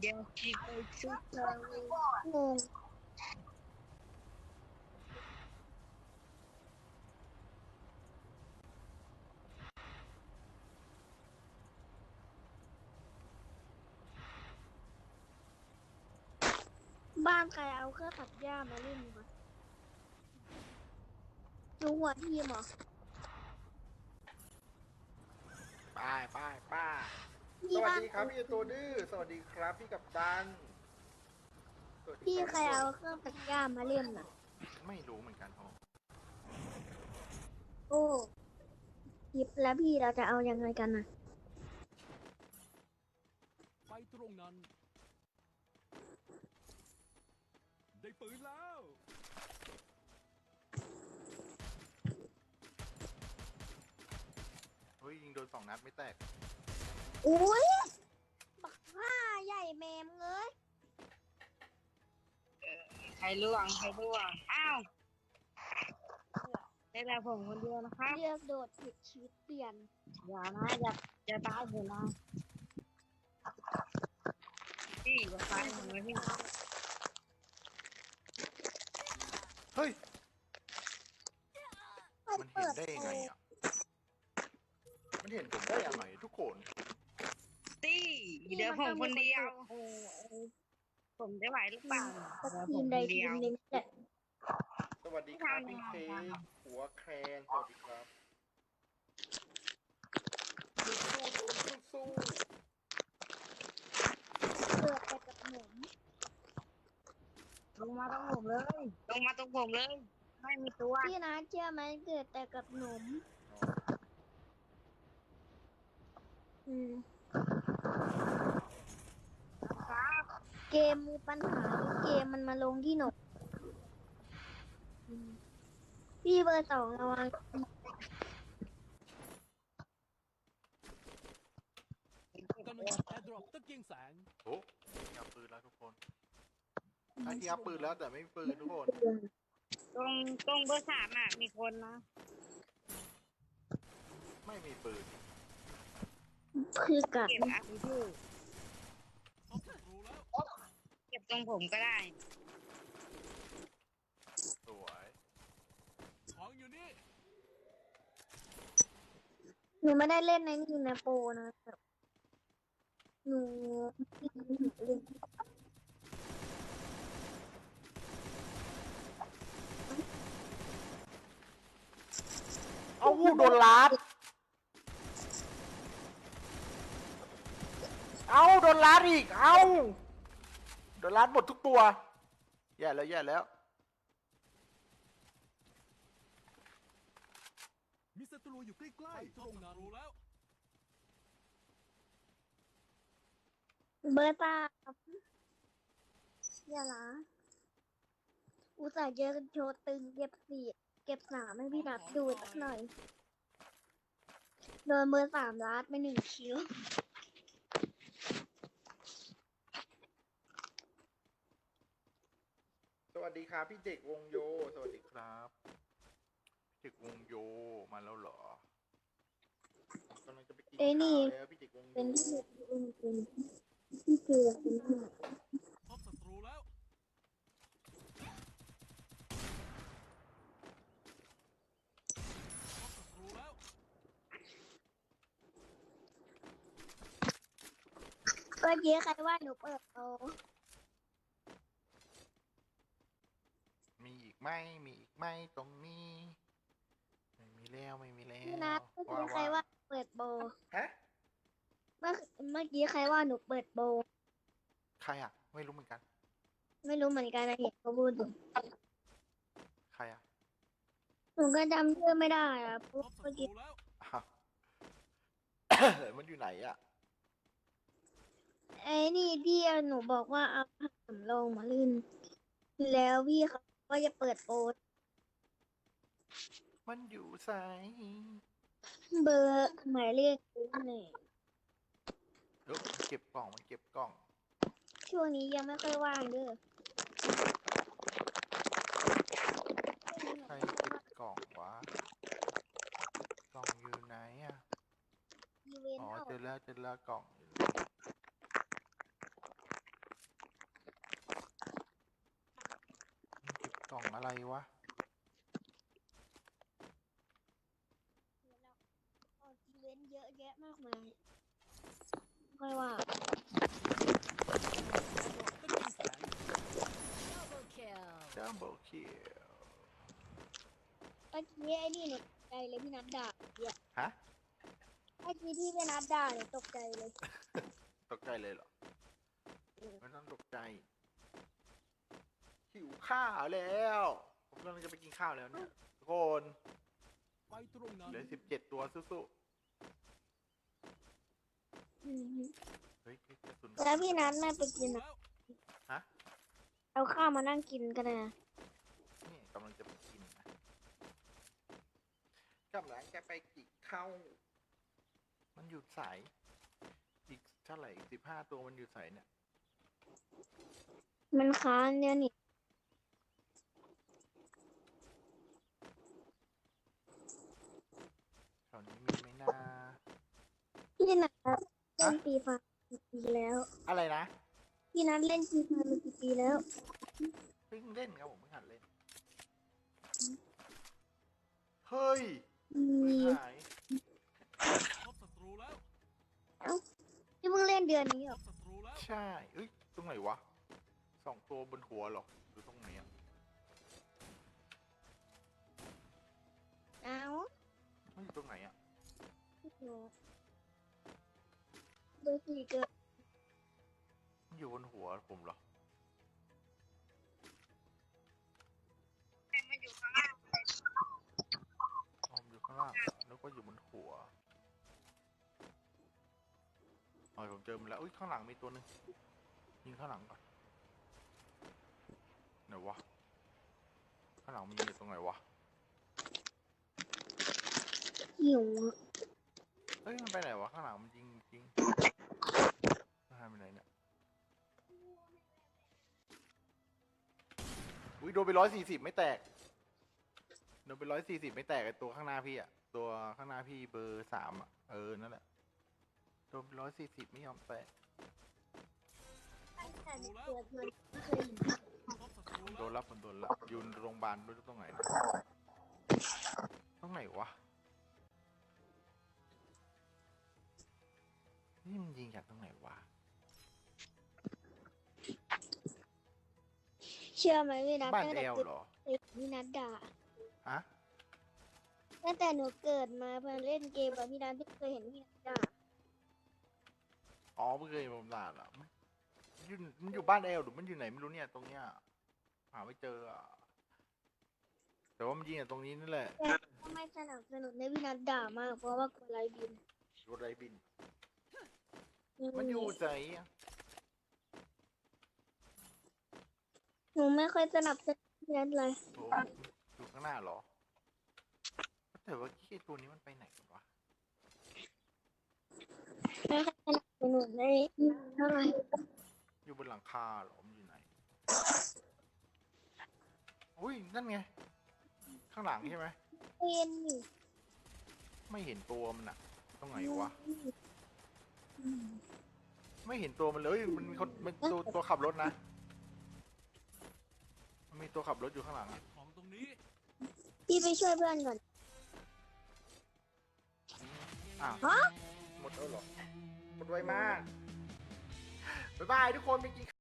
เดี๋ยวคิดไปชุดเธองงบ้านใครเอาเครื่องตัดหญ้ามาเล่นวะดูหัวทีมเหรอไป้ายป้ายป้าย สพี่วัสบ้านดีครับพี่ตัวดื้อสวัสดีครับพี่กับตันสวัสดีพี่บใครเอาเครื่องตัดหญ้ามาเล่นน่ะ ไม่รู้เหมือนกันครับโอ้คลิปแล้วพี่เราจะเอายังไงกันน่ะ ไปตรงนั้น ได้ปืนแล้ว เฮ้ยยิงโดนสองนัดไม่แตก อุ้ย บักผ้าใหญ่แมมเลยใครล่วงใครล่วง อ้าวได้แต่ผมคนเดียวนะคะเลือกโดดผิดชีวิตเปลี่ยน อย่านะอย่าอย่าตายผมนะพี่อย่าตายผมนะพี่เฮ้ย มันมันเห็เปินดได้ยังไงอะ มันเห็นผมได้ยังไงทุกคนตี้ เดี๋ยวผมคนเดียว เออเออผมจะไหวหรือเปล่าสักเดี๋ยวผทีมมคใดนทีเดียมวหนึ่งแหละสวัสดีครับพี่เค้กหัวแคนสวัสดีครับสู้สู้สู้เกิดไปกับหนมลงมาตรงผมเลย ลงมาตรงผมเลย ไม่มีตัว พี่นะเชื่อไหมเกิดแต่กับหนมอืม ครับ เกมมีปัญหาหรือเกมมันมาลงที่หนมอืมพี่เบอร์สองระวังกำลังจะแอร์ดรอปตะเกียงแสงโอ้ทีอัพปืนแล้วทุกคนไอ้ทีอัพปืนแล้วแต่ไม่มีปืนทุกคน ตรงตรงเบอร์สามอะมีคนนะไม่มีปืน คือกัดเก็บอาร์พี พบศัตรูแล้ว เก็บต รงผมก็ได้ สวยของอยู่นี่หนูไม่ได้เล่นในนี่นะโปรนะแบบหนูเล่นเอาวูโดนลัดเอาโดนลัดอีกเอา โดนลัดหมดทุกตัว แย่แล้วแย่แล้ว มีศัตรูอยู่ใกล้ๆตรงนั้นรู้แล้ว เบอร์ตามอย่าละอุตส่าห์เจอกันโชว์ตึงเก็บสี่เก็บสามให้พี่นับดูสักหน่อย โดนเบอร์สามลัดไปหนึ่งคิว วัสดีครับพี่เด็กวงโย สวัสดีครับพี่เด็กวงโยมาแล้วเหรอกำลังจะไปกินเอ้ยนี่ข้าวแล้วพี่เด็กวงโยเป็นที่เป็นเป็นที่เกลือเป็นที่พบศัตรูแล้ว พบศัตรูแล้ว เมื่อกี้ใครว่าหนูเปิดโต มีอีก ไหมมีอีกไหมตรงนี้ ไม่มีแล้วไม่มีแล้วพี่นัทเมื่อกี้ใครว่าเปิดโบฮะเมื่อเมื่อกี้ใครว่าหนูเปิดโบ ใครอะ ไม่รู้เหมือนกัน ไม่รู้เหมือนกันนะเห็นเขาพูดอยู่ใครอะหนูก็จำชื่อไม่ได้อะเพพราะบศัเมื่อตกี้รูแล้ว อ้าว มันอยู่ไหนอะ ไอ้นี่ที่หนูบอกว่าเอาผ้าสำรองมาลื่น แล้วพี่เขา ก็จะเปิดโบมันอยู่ใส่เบอร์หมายเลขนี่เออมันเก็บกล่องมันเก็บกล่อง ช่วงนี้ยังไม่ค่อยว่างเด้อใครเก็บกล่องวะกล่องอยู่ไหนอะอีเวนต์อ๋อออก เจอแล้วเจอแล้วกล่องอยู่ องอะไรวะ ออกอีเวนต์เยอะแยะมากมายไม่ว่า Double kill. ดับเบิลคิลเมื่อกี้ไอ้นี่เนี่ยตกใจเลยพี่นัดด่าเนี่ยฮะ เมื่อกี้ที่พี่นัดด่าเนี่ยตกใจเลย ตกใจเลยเหรอ ไม่ต้องตกใจ หิวข้าวแล้ว ผมกำลังจะไปกินข้าวแล้วเนี่ยทุกคนไปตรงนั้นเหลือสิบเจ็ดตัวสู้อืมๆเฮ้ยกระสุนแล้วพี่นัดไม่ไปกินรู้อะแล้วเอาข้าวมานั่งกินกันนะนี่กำลังจะไปกินนะกำลังจะไปกินข้าวมันหยุดสายอีกเท่าไหร่อีกสิบห้าตัวมันหยุดสายเนี่ย มันค้างเนี่ยนี่ แถวนี้มีไหมนะ พี่นัดเล่นปีฟ้ากี่ปีแล้ว อะไรนะพี่นัดเล่นปีฟ้ามากี่ปีแล้วเพิ่งเล่นครับผมเพิ่งหัดเล่น เฮ้ยอืไม่มหายพบศัตรูแล้วพี่เพิ่งเล่นเดือนนี้พเหรอบศัตรูแล้ว ใช่เอ้ยตรงไหนวะสองตัวบนหัวเหรอหรือตรงไหนอะเอามันอยู่ตรงไหนอะ เบอร์สี่เกิดมันอยู่บนหัวผมเหรอ มันอยู่ข้างล่างอ๋อมันอยู่ข้างล่างแล้วก็อยู่บนหัวอ๋อผมเจอมันแล้วอุ้ยข้างหลังมีตัวหนึงยิงข้างหลังก่อนไหนวะข้างหลังมันยิงอยู่ตรงไหนวะหิวอะเฮ้ยมันไปไหนวะข้างหลังมันยิง จริงมันหาไปไหนเนี่ย อุ้ยโดนไปร้อยสี่สิบไม่แตก โดนไปร้อยสี่สิบไม่แตกไอตัวข้างหน้าพี่อะตัวข้างหน้าพี่เบอร์สามอะเออ นั่นแหละ โดนไปร้อยสี่สิบไม่ยอมแตกตั้งแต่เกิดมาไม่เคยโดนรับคนโดนรับอยูนโรงพยาบาลด้วยตรงไหนนะตรงไหนวะ ยิงจากตรงไหนวะ เชื่อไหมพี่นัดบ้านตั้งแอแต่ลเกิดเหรอพี่นัดด่าฮะ ตั้งแต่หนูเกิดมาเพื่อเล่นเกมกับพี่นัทไม่เคยเห็นพี่นัทด่าอ๋อไม่เคยเห็นผมด่าเหรอมันอยู่มันอยู่บ้านแอลหรือมันอยู่ไหนไม่รู้เนี่ยตรงเนี้ย หาไม่เจออะแต่ว่ามันยิงจากตรงนี้นั่นแหละแต่ก็ไม่สนับสนุนให้พี่นัทด่ามาก เพราะว่ากลัวไรบิน รถไรบิน มันอยู่ไหนอะหนูไม่ค่อยสนับสนุนพี่นัทเลย โอ้อยู่ข้างหน้าเหรอ แต่ว่าขี้ตัวนี้มันไปไหนกันวะ ไม่ค่อยสนับสนุนให้พี่นัทเท่าไหร่อยู่บนหลังคาเหรอมันอยู่ไหน อุ้ยนั่นไง ข้างหลังใช่ไหมเป็นอยู่ไม่เห็นตัวมันอะตรงไหนวะ ไม่เห็นตัวมันเลยมันมีคนมันตัวตัวขับรถนะ มันมีตัวขับรถอยู่ข้างหลังอะของตรงนี้พี่ไปช่วยเพื่อนก่อน อ้าวฮะ หมดแล้วเหรอหมดไวมาก บ๊ายบายทุกคนไปกิน